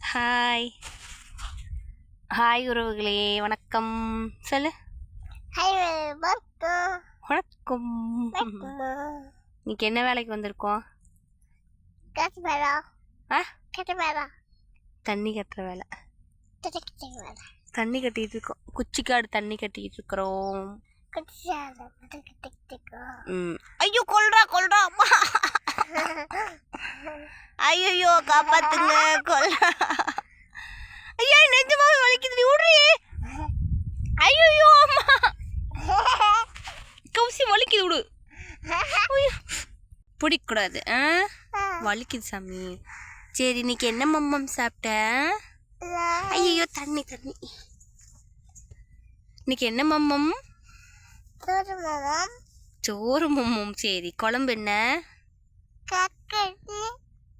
Hi hi உறவுகளே. வணக்கம். சொல்லு. ஹாய் வணக்கம். இன்னைக்கு என்ன வேலைக்கு வந்திருக்கோம்? தண்ணி கட்டுற வேலை. தண்ணி கட்டிட்டு இருக்கோம். குச்சிக்காடு தண்ணி கட்டிட்டு இருக்கிறோம். ஐயோ கொல்றா கொல்றா அம்மா. ஐயோ காப்பாத்துங்க கொல்றா. வலிக்குது விடுறி ஐயோ அம்மா. கவுசி வலிக்குது விடு. பிடிக்கக்கூடாது ஆ? வலிக்குது சாமி. சரி இன்னைக்கு என்ன மம்மம் சாப்பிட்ட? ஐயோ தண்ணி தண்ணி. இன்னைக்கு என்ன மம்மம்? சோறு மாமா சோறு மம்மம். சரி குழம்பு என்ன?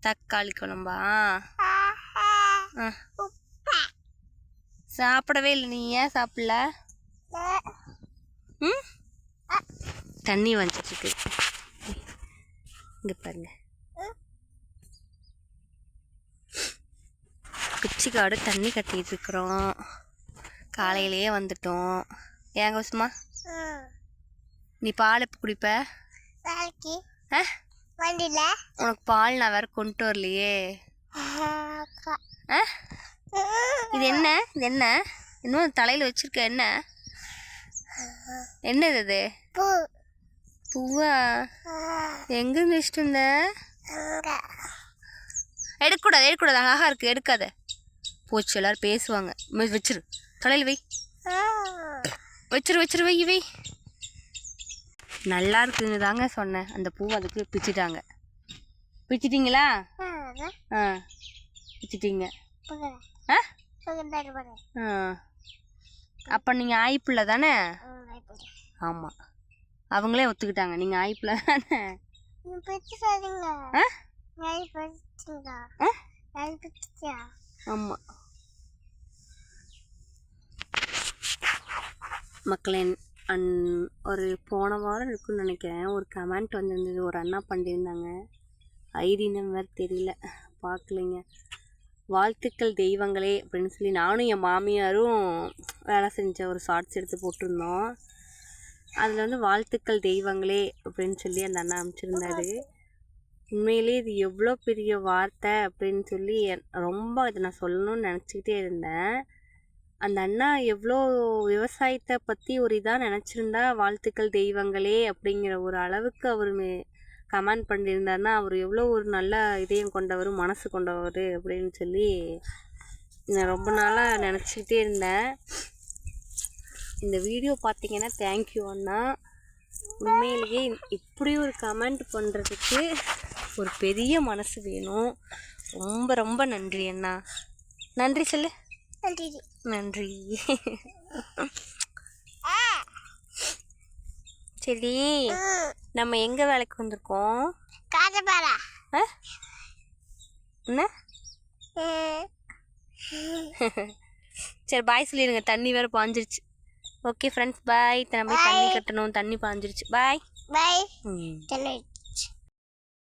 தக்காளி. குழம்பா? ஆ. சாப்பிடவே இல்லை. நீ ஏன் சாப்பிடல? ம்? தண்ணி வந்துட்டு இருக்கு இங்க பாருங்க. குச்சிக்காடு தண்ணி கட்டிட்டு இருக்கிறோம். காலையிலேயே வந்துட்டோம். ஏன் கோசமா நீ பால் எப்போ குடிப்ப? உனக்கு பால் நான் வேற கொண்டு வரலையே. ஆ இது என்ன? இது என்ன? இன்னும் தலையில் வச்சிருக்க என்ன? என்னது அது பூ. பூவா? எங்க வச்சுட்டு இருந்த எடுக்கக்கூடாது எடுக்கக்கூடாது அழகா இருக்கு எடுக்காத. போச்சு எல்லாரும் பேசுவாங்க. வச்சிரு. தலையில் வை. வச்சிரு வச்சிரு வை வை. நல்லா இருக்குன்னு தாங்க சொன்னேன். அந்த பூ அதுக்கு பிச்சிட்டாங்க. பிச்சிட்டீங்களா? ஆ பிச்சிட்டீங்க. ஆ? அப்போ நீங்கள் ஆயிப்புள்ள தானே? ஆமாம் அவங்களே ஒத்துக்கிட்டாங்க. நீங்கள் ஆயிப்புள்ள தானே? ஆமாம் மக்களே அன் ஒரு போன வாரம் இருக்குன்னு நினைக்கிறேன். ஒரு கமெண்ட் வந்திருந்தது. ஒரு அண்ணா பண்ணியிருந்தாங்க. ஐடி நம்பர் தெரியல. பார்க்கலைங்க. வாழ்த்துக்கள் தெய்வங்களே அப்படின்னு சொல்லி நானும் என் மாமியாரும் வேலை செஞ்ச ஒரு ஷார்ட்ஸ் எடுத்து போட்டிருந்தோம். அதில் வந்து வாழ்த்துக்கள் தெய்வங்களே அப்படின்னு சொல்லி அந்த அண்ணா அனுப்பிச்சிருந்தாரு. உண்மையிலே இது எவ்வளோ பெரிய வார்த்தை அப்படின்னு சொல்லி என்- ரொம்ப இதை நான் சொல்லணும்னு நினச்சிக்கிட்டே இருந்தேன். அந்த அண்ணா எவ்வளோ விவசாயத்தை பற்றி ஒரு இதாக நினச்சிருந்தா வாழ்த்துக்கள் தெய்வங்களே அப்படிங்கிற ஒரு அளவுக்கு அவர் கமெண்ட் பண்ணியிருந்தாருன்னா அவர் எவ்வளோ ஒரு நல்ல இதயம் கொண்டவர் மனசு கொண்டவர் அப்படின்னு சொல்லி நான் ரொம்ப நாளாக நினச்சிக்கிட்டே இருந்தேன். இந்த வீடியோ பார்த்தீங்கன்னா தேங்க்யூ அண்ணா. உண்மையிலேயே இப்படி ஒரு கமெண்ட் பண்ணுறதுக்கு ஒரு பெரிய மனசு வேணும். ரொம்ப ரொம்ப நன்றி அண்ணா. நன்றி சொல்லு. நன்றி. சரி. நம்ம எங்கே வேலைக்கு வந்திருக்கோம்? ஆ? என்ன? சரி பாய் சொல்லிடுங்க தண்ணி வேறு பாஞ்சிருச்சு. ஓகே ஃப்ரெண்ட்ஸ் பாய் நம்ம போய் தண்ணி கட்டணும். தண்ணி பாஞ்சிருச்சு. பாய் பை ம்.